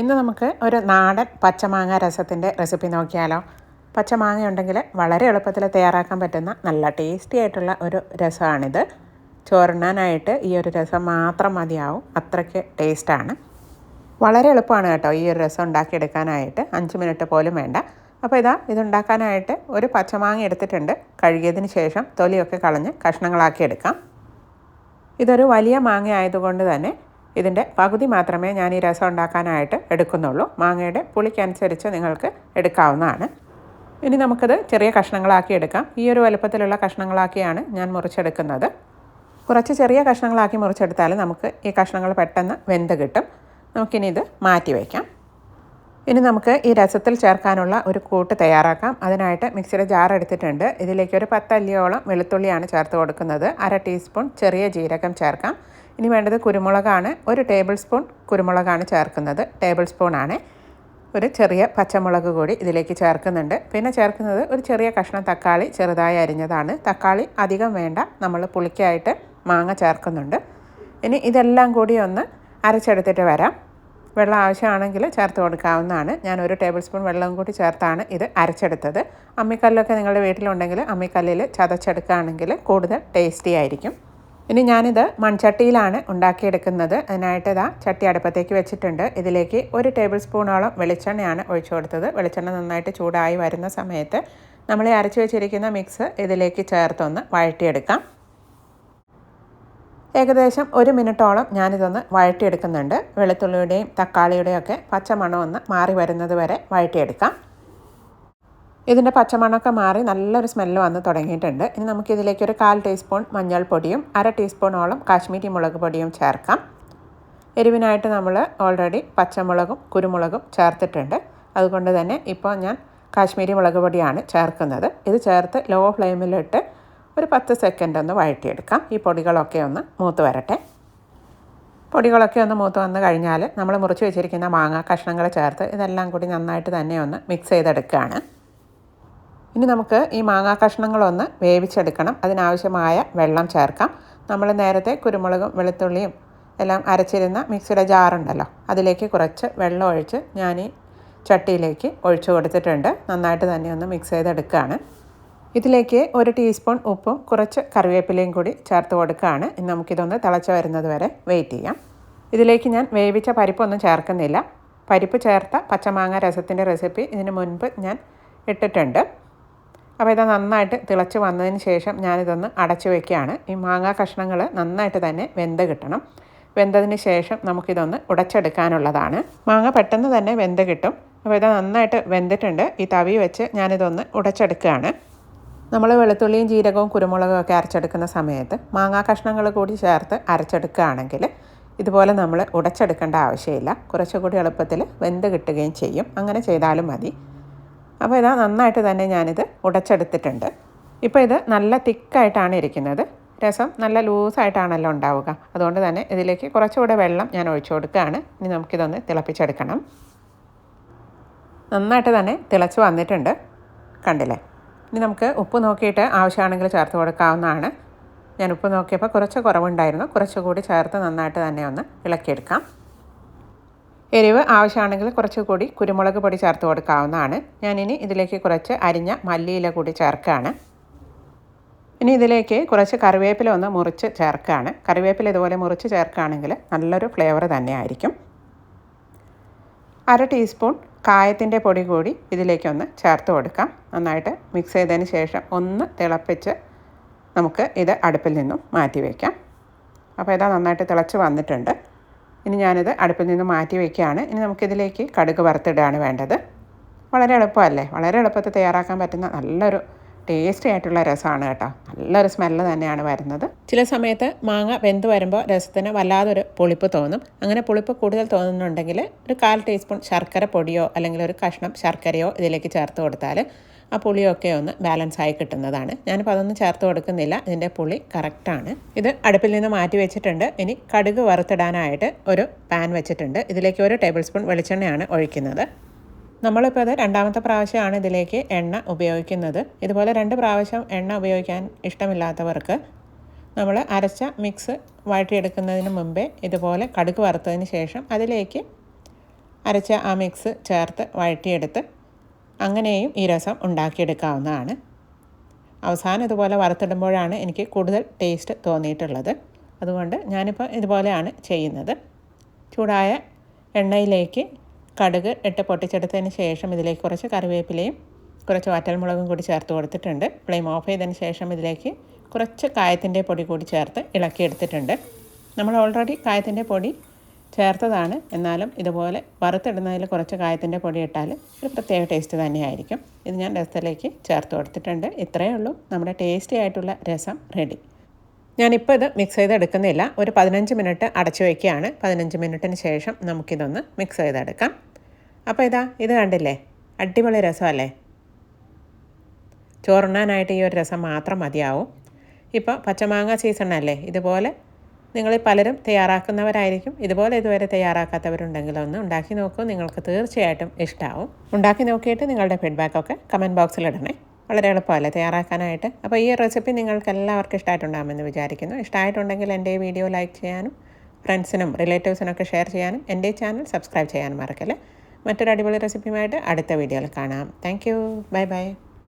ഇന്ന് നമുക്ക് ഒരു നാടൻ പച്ചമാങ്ങ രസത്തിന്റെ റെസിപ്പി നോക്കിയാലോ. പച്ചമാങ്ങ ഉണ്ടെങ്കിൽ വളരെ എളുപ്പത്തിൽ തയ്യാറാക്കാൻ പറ്റുന്ന നല്ല ടേസ്റ്റി ആയിട്ടുള്ള ഒരു രസമാണിത്. ചോറിനാനായിട്ട് ഈ ഒരു രസം മാത്രം മതിയാവും. അത്രയ്ക്ക് ടേസ്റ്റാണ് വളരെ എളുപ്പമാണ് കേട്ടോ ഈ ഒരു രസം ഉണ്ടാക്കിയെടുക്കാനായിട്ട്. അഞ്ച് മിനിറ്റ് പോലും വേണ്ട. അപ്പോൾ ഇതാ ഇതുണ്ടാക്കാനായിട്ട് ഒരു പച്ചമാങ്ങ എടുത്തിട്ടുണ്ട്. കഴുകിയതിന് ശേഷം തൊലിയൊക്കെ കളഞ്ഞ് കഷ്ണങ്ങളാക്കി എടുക്കാം. ഇതൊരു വലിയ മാങ്ങ ആയതുകൊണ്ട് തന്നെ ഇതിന്റെ പകുതി മാത്രമേ ഞാൻ ഈ രസം ഉണ്ടാക്കാനായിട്ട് എടുക്കുന്നുള്ളൂ. മാങ്ങയുടെ പുളിക്കനുസരിച്ച് നിങ്ങൾക്ക് എടുക്കാവുന്നതാണ്. ഇനി നമുക്കത് ചെറിയ കഷ്ണങ്ങളാക്കി എടുക്കാം. ഈ ഒരു വലുപ്പത്തിലുള്ള കഷ്ണങ്ങളാക്കിയാണ് ഞാൻ മുറിച്ചെടുക്കുന്നത്. കുറച്ച് ചെറിയ കഷ്ണങ്ങളാക്കി മുറിച്ചെടുത്താൽ നമുക്ക് ഈ കഷ്ണങ്ങൾ പെട്ടെന്ന് വെന്ത് കിട്ടും. നമുക്കിനി ഇത് മാറ്റി വയ്ക്കാം. ഇനി നമുക്ക് ഈ രസത്തിൽ ചേർക്കാനുള്ള ഒരു കൂട്ട് തയ്യാറാക്കാം. അതിനായിട്ട് മിക്സിയുടെ ജാർ എടുത്തിട്ടുണ്ട്. ഇതിലേക്ക് ഒരു പത്തല്ലിയോളം വെളുത്തുള്ളിയാണ് ചേർത്ത് കൊടുക്കുന്നത്. അര ടീസ്പൂൺ ചെറിയ ജീരകം ചേർക്കാം. ഇനി വേണ്ടത് കുരുമുളകാണ്. ഒരു ടേബിൾ സ്പൂൺ കുരുമുളകാണ് ചേർക്കുന്നത്. ടേബിൾ സ്പൂണാണ് ഒരു ചെറിയ പച്ചമുളക് കൂടി ഇതിലേക്ക് ചേർക്കുന്നുണ്ട്. പിന്നെ ചേർക്കുന്നത് ഒരു ചെറിയ കഷ്ണം തക്കാളി ചെറുതായി അരിഞ്ഞതാണ്. തക്കാളി അധികം വേണ്ട. നമ്മൾ പുളിക്കായിട്ട് മാങ്ങ ചേർക്കുന്നുണ്ട്. ഇനി ഇതെല്ലാം കൂടി ഒന്ന് അരച്ചെടുത്തിട്ട് വരാം. വെള്ളം ആവശ്യമാണെങ്കിൽ ചേർത്ത് കൊടുക്കാവുന്നതാണ്. ഞാൻ ഒരു ടേബിൾ സ്പൂൺ വെള്ളം കൂടി ചേർത്താണ് ഇത് അരച്ചെടുത്തത്. അമ്മിക്കല്ലൊക്കെ നിങ്ങളുടെ വീട്ടിലുണ്ടെങ്കിൽ അമ്മിക്കല്ലിൽ ചതച്ചെടുക്കുകയാണെങ്കിൽ കൂടുതൽ ടേസ്റ്റി ആയിരിക്കും. ഇനി ഞാനിത് മൺചട്ടിയിലാണ് ഉണ്ടാക്കിയെടുക്കുന്നത്. അതിനായിട്ട് ഇതാ ചട്ടി അടുപ്പത്തേക്ക് വെച്ചിട്ടുണ്ട്. ഇതിലേക്ക് ഒരു ടേബിൾ സ്പൂണോളം വെളിച്ചെണ്ണയാണ് ഒഴിച്ചു കൊടുത്തത്. വെളിച്ചെണ്ണ നന്നായിട്ട് ചൂടായി വരുന്ന സമയത്ത് നമ്മൾ അരച്ച് വെച്ചിരിക്കുന്ന മിക്സ് ഇതിലേക്ക് ചേർത്തൊന്ന് വഴറ്റിയെടുക്കാം. ഏകദേശം ഒരു മിനിറ്റോളം ഞാനിതൊന്ന് വഴറ്റിയെടുക്കുന്നുണ്ട്. വെളുത്തുള്ളിയുടെയും തക്കാളിയുടെയും ഒക്കെ പച്ചമണം ഒന്ന് മാറി വരുന്നത് വരെ വഴറ്റിയെടുക്കാം. ഇതിന്റെ പച്ചമണമൊക്കെ മാറി നല്ലൊരു സ്മെല്ല് വന്ന് തുടങ്ങിയിട്ടുണ്ട്. ഇനി നമുക്കിതിലേക്ക് ഒരു കാൽ ടീസ്പൂൺ മഞ്ഞൾപ്പൊടിയും അര ടീസ്പൂണോളം കാശ്മീരി മുളക് പൊടിയും ചേർക്കാം. എരിവിനായിട്ട് നമ്മൾ ഓൾറെഡി പച്ചമുളകും കുരുമുളകും ചേർത്തിട്ടുണ്ട്. അതുകൊണ്ട് തന്നെ ഇപ്പോൾ ഞാൻ കാശ്മീരി മുളക് പൊടിയാണ് ചേർക്കുന്നത്. ഇത് ചേർത്ത് ലോ ഫ്ലെയിമിലിട്ട് ഒരു പത്ത് സെക്കൻഡ് ഒന്ന് വഴറ്റിയെടുക്കാം. ഈ പൊടികളൊക്കെ ഒന്ന് മൂത്ത് വരട്ടെ. പൊടികളൊക്കെ ഒന്ന് മൂത്ത് വന്ന് കഴിഞ്ഞാൽ നമ്മൾ മുറിച്ച് വെച്ചിരിക്കുന്ന മാങ്ങ കഷ്ണങ്ങൾ ചേർത്ത് ഇതെല്ലാം കൂടി നന്നായിട്ട് തന്നെ ഒന്ന് മിക്സ് ചെയ്തെടുക്കുകയാണ്. ഇനി നമുക്ക് ഈ മാങ്ങാ കഷ്ണങ്ങളൊന്ന് വേവിച്ചെടുക്കണം. അതിനാവശ്യമായ വെള്ളം ചേർക്കാം. നമ്മൾ നേരത്തെ കുരുമുളകും വെളുത്തുള്ളിയും എല്ലാം അരച്ചിരുന്ന മിക്സിയുടെ ജാറുണ്ടല്ലോ അതിലേക്ക് കുറച്ച് വെള്ളം ഒഴിച്ച് ഞാൻ ഈ ചട്ടിയിലേക്ക് ഒഴിച്ചു കൊടുത്തിട്ടുണ്ട്. നന്നായിട്ട് തന്നെ ഒന്ന് മിക്സ് ചെയ്തെടുക്കുകയാണ്. ഇതിലേക്ക് ഒരു ടീസ്പൂൺ ഉപ്പും കുറച്ച് കറിവേപ്പിലയും കൂടി ചേർത്ത് കൊടുക്കുകയാണ്. ഇനി നമുക്കിതൊന്ന് തിളച്ച് വരുന്നത് വരെ വെയിറ്റ് ചെയ്യാം. ഇതിലേക്ക് ഞാൻ വേവിച്ച പരിപ്പൊന്നും ചേർക്കുന്നില്ല. പരിപ്പ് ചേർത്ത പച്ചമാങ്ങ രസത്തിന്റെ റെസിപ്പി ഇതിന് മുൻപ് ഞാൻ ഇട്ടിട്ടുണ്ട്. അപ്പോൾ ഇത് നന്നായിട്ട് തിളച്ച് വന്നതിന് ശേഷം ഞാനിതൊന്ന് അടച്ചു വയ്ക്കുകയാണ് ഈ മാങ്ങാ കഷ്ണങ്ങൾ നന്നായിട്ട് തന്നെ വെന്ത് കിട്ടണം. വെന്തതിന് ശേഷം നമുക്കിതൊന്ന് ഉടച്ചെടുക്കാനുള്ളതാണ്. മാങ്ങ പെട്ടെന്ന് തന്നെ വെന്ത് കിട്ടും. അപ്പോൾ ഇത് നന്നായിട്ട് വെന്തിട്ടുണ്ട്. ഈ തവി വെച്ച് ഞാനിതൊന്ന് ഉടച്ചെടുക്കുകയാണ്. നമ്മൾ വെളുത്തുള്ളിയും ജീരകവും കുരുമുളകും ഒക്കെ അരച്ചെടുക്കുന്ന സമയത്ത് മാങ്ങാ കഷ്ണങ്ങൾ കൂടി ചേർത്ത് അരച്ചെടുക്കുകയാണെങ്കിൽ ഇതുപോലെ നമ്മൾ ഉടച്ചെടുക്കേണ്ട ആവശ്യമില്ല. കുറച്ചുകൂടി എളുപ്പത്തിൽ വെന്ത് കിട്ടുകയും ചെയ്യും. അങ്ങനെ ചെയ്താലും മതി. അപ്പോൾ ഇതാ നന്നായിട്ട് തന്നെ ഞാനിത് ഉടച്ചെടുത്തിട്ടുണ്ട്. ഇപ്പോൾ ഇത് നല്ല തിക്കായിട്ടാണ് ഇരിക്കുന്നത്. രസം നല്ല ലൂസായിട്ടാണല്ലോ ഉണ്ടാവുക. അതുകൊണ്ട് തന്നെ ഇതിലേക്ക് കുറച്ചുകൂടെ വെള്ളം ഞാൻ ഒഴിച്ചു കൊടുക്കുകയാണ്. ഇനി നമുക്കിതൊന്ന് തിളപ്പിച്ചെടുക്കണം. നന്നായിട്ട് തന്നെ തിളച്ച് വന്നിട്ടുണ്ട്. കണ്ടില്ലേ? ഇനി നമുക്ക് ഉപ്പ് നോക്കിയിട്ട് ആവശ്യമാണെങ്കിൽ ചേർത്ത് കൊടുക്കാവുന്നതാണ്. ഞാൻ ഉപ്പ് നോക്കിയപ്പോൾ കുറച്ച് കുറവുണ്ടായിരുന്നു. കുറച്ചുകൂടി ചേർത്ത് നന്നായിട്ട് തന്നെ ഒന്ന് ഇളക്കിയെടുക്കാം. എരിവ് ആവശ്യമാണെങ്കിൽ കുറച്ചുകൂടി കുരുമുളക് പൊടി ചേർത്ത് കൊടുക്കാവുന്നതാണ്. ഞാനിനി ഇതിലേക്ക് കുറച്ച് അരിഞ്ഞ മല്ലിയില കൂടി ചേർക്കുകയാണ്. ഇനി ഇതിലേക്ക് കുറച്ച് കറിവേപ്പില ഒന്ന് മുറിച്ച് ചേർക്കുകയാണ്. കറിവേപ്പില ഇതുപോലെ മുറിച്ച് ചേർക്കുകയാണെങ്കിൽ നല്ലൊരു ഫ്ലേവർ തന്നെയായിരിക്കും. അര ടീസ്പൂൺ കായത്തിന്റെ പൊടി കൂടി ഇതിലേക്കൊന്ന് ചേർത്ത് കൊടുക്കാം. നന്നായിട്ട് മിക്സ് ചെയ്തതിന് ശേഷം ഒന്ന് തിളപ്പിച്ച് നമുക്ക് ഇത് അടുപ്പിൽ നിന്നും മാറ്റി വയ്ക്കാം. അപ്പോൾ ഇതാ നന്നായിട്ട് തിളച്ച് വന്നിട്ടുണ്ട്. ഇനി ഞാനിത് അടുപ്പിൽ നിന്ന് മാറ്റി വയ്ക്കുകയാണ് ഇനി നമുക്കിതിലേക്ക് കടുക് വറുത്തിടുകയാണ് വേണ്ടത്. വളരെ എളുപ്പമല്ലേ? വളരെ എളുപ്പത്തിൽ തയ്യാറാക്കാൻ പറ്റുന്ന നല്ലൊരു ടേസ്റ്റി ആയിട്ടുള്ള രസമാണ് കേട്ടോ. നല്ലൊരു സ്മെല്ല് തന്നെയാണ് വരുന്നത്. ചില സമയത്ത് മാങ്ങ വെന്ത് വരുമ്പോൾ രസത്തിന് വല്ലാതൊരു പുളിപ്പ് തോന്നും. അങ്ങനെ പുളിപ്പ് കൂടുതൽ തോന്നുന്നുണ്ടെങ്കിൽ ഒരു കാൽ ടീസ്പൂൺ ശർക്കര പൊടിയോ അല്ലെങ്കിൽ ഒരു കഷ്ണം ശർക്കരയോ ഇതിലേക്ക് ചേർത്ത് കൊടുത്താൽ ആ പുളിയൊക്കെ ഒന്ന് ബാലൻസ് ആയി കിട്ടുന്നതാണ്. ഞാനിപ്പോൾ അതൊന്നും ചേർത്ത് കൊടുക്കുന്നില്ല. ഇതിന്റെ പുളി കറക്റ്റാണ് ഇത് അടുപ്പിൽ നിന്ന് മാറ്റി വെച്ചിട്ടുണ്ട്. ഇനി കടുക് വറുത്തിടാനായിട്ട് ഒരു പാൻ വെച്ചിട്ടുണ്ട്. ഇതിലേക്ക് ഒരു ടേബിൾ സ്പൂൺ വെളിച്ചെണ്ണയാണ് ഒഴിക്കുന്നത്. നമ്മളിപ്പോൾ അത് രണ്ടാമത്തെ പ്രാവശ്യമാണ് ഇതിലേക്ക് എണ്ണ ഉപയോഗിക്കുന്നത്. ഇതുപോലെ രണ്ട് പ്രാവശ്യം എണ്ണ ഉപയോഗിക്കാൻ ഇഷ്ടമില്ലാത്തവർക്ക് നമ്മൾ അരച്ച മിക്സ് വഴറ്റിയെടുക്കുന്നതിന് മുമ്പേ ഇതുപോലെ കടുക് വറുത്തതിന് ശേഷം അതിലേക്ക് അരച്ച ആ മിക്സ് ചേർത്ത് വഴറ്റിയെടുത്ത് അങ്ങനെയും ഈ രസം ഉണ്ടാക്കിയെടുക്കാവുന്നതാണ്. അവസാനം ഇതുപോലെ വറുത്തിടുമ്പോഴാണ് എനിക്ക് കൂടുതൽ ടേസ്റ്റ് തോന്നിയിട്ടുള്ളത്. അതുകൊണ്ട് ഞാനിപ്പോൾ ഇതുപോലെയാണ് ചെയ്യുന്നത്. ചൂടായ എണ്ണയിലേക്ക് കടുക് ഇട്ട് പൊട്ടിച്ചെടുത്തതിന് ശേഷം ഇതിലേക്ക് കുറച്ച് കറിവേപ്പിലയും കുറച്ച് വറ്റൽമുളകും കൂടി ചേർത്ത് കൊടുത്തിട്ടുണ്ട്. ഫ്ലെയിം ഓഫ് ചെയ്തതിന് ശേഷം ഇതിലേക്ക് കുറച്ച് കായത്തിന്റെ പൊടി കൂടി ചേർത്ത് ഇളക്കിയെടുത്തിട്ടുണ്ട്. നമ്മൾ ഓൾറെഡി കായത്തിന്റെ പൊടി ചേർത്തതാണ്. എന്നാലും ഇതുപോലെ വറുത്തിടുന്നതിൽ കുറച്ച് കായത്തിന്റെ പൊടി ഇട്ടാൽ ഒരു പ്രത്യേക ടേസ്റ്റ് തന്നെയായിരിക്കും. ഇത് ഞാൻ രസത്തിലേക്ക് ചേർത്ത് കൊടുത്തിട്ടുണ്ട്. ഇത്രയേ ഉള്ളൂ. നമ്മുടെ ടേസ്റ്റി ആയിട്ടുള്ള രസം റെഡി ഞാനിപ്പോൾ ഇത് മിക്സ് ചെയ്തെടുക്കുന്നില്ല. ഒരു പതിനഞ്ച് മിനിറ്റ് അടച്ചു വയ്ക്കുകയാണ് പതിനഞ്ച് മിനിറ്റിന് ശേഷം നമുക്കിതൊന്ന് മിക്സ് ചെയ്തെടുക്കാം. അപ്പോൾ ഇതാ ഇത് കണ്ടില്ലേ? അടിപൊളി രസമല്ലേ? ചോറുണ്ണാനായിട്ട് ഈ ഒരു രസം മാത്രം മതിയാവും. ഇപ്പോൾ പച്ചമാങ്ങ സീസണല്ലേ ഇതുപോലെ നിങ്ങൾ പലരും തയ്യാറാക്കുന്നവരായിരിക്കും. ഇതുപോലെ ഇതുവരെ തയ്യാറാക്കാത്തവരുണ്ടെങ്കിൽ ഒന്ന് ഉണ്ടാക്കി നോക്കൂ. നിങ്ങൾക്ക് തീർച്ചയായിട്ടും ഇഷ്ടമാവും ഉണ്ടാക്കി നോക്കിയിട്ട് നിങ്ങളുടെ ഫീഡ്ബാക്കൊക്കെ കമന്റ് ബോക്സിൽ ഇടണേ. വളരെ എളുപ്പമല്ലേ തയ്യാറാക്കാനായിട്ട്. അപ്പോൾ ഈ റെസിപ്പി നിങ്ങൾക്ക് എല്ലാവർക്കും ഇഷ്ടമായിട്ടുണ്ടാകുമെന്ന് വിചാരിക്കുന്നു. ഇഷ്ടമായിട്ടുണ്ടെങ്കിൽ എന്റെ ഈ വീഡിയോ ലൈക്ക് ചെയ്യാനും ഫ്രണ്ട്സിനും റിലേറ്റീവ്സിനൊക്കെ ഷെയർ ചെയ്യാനും എന്റെ ചാനൽ സബ്സ്ക്രൈബ് ചെയ്യാനും മറക്കല്ലേ. മറ്റൊരു അടിപൊളി റെസിപ്പിയുമായിട്ട് അടുത്ത വീഡിയോയിൽ കാണാം. Thank you bye bye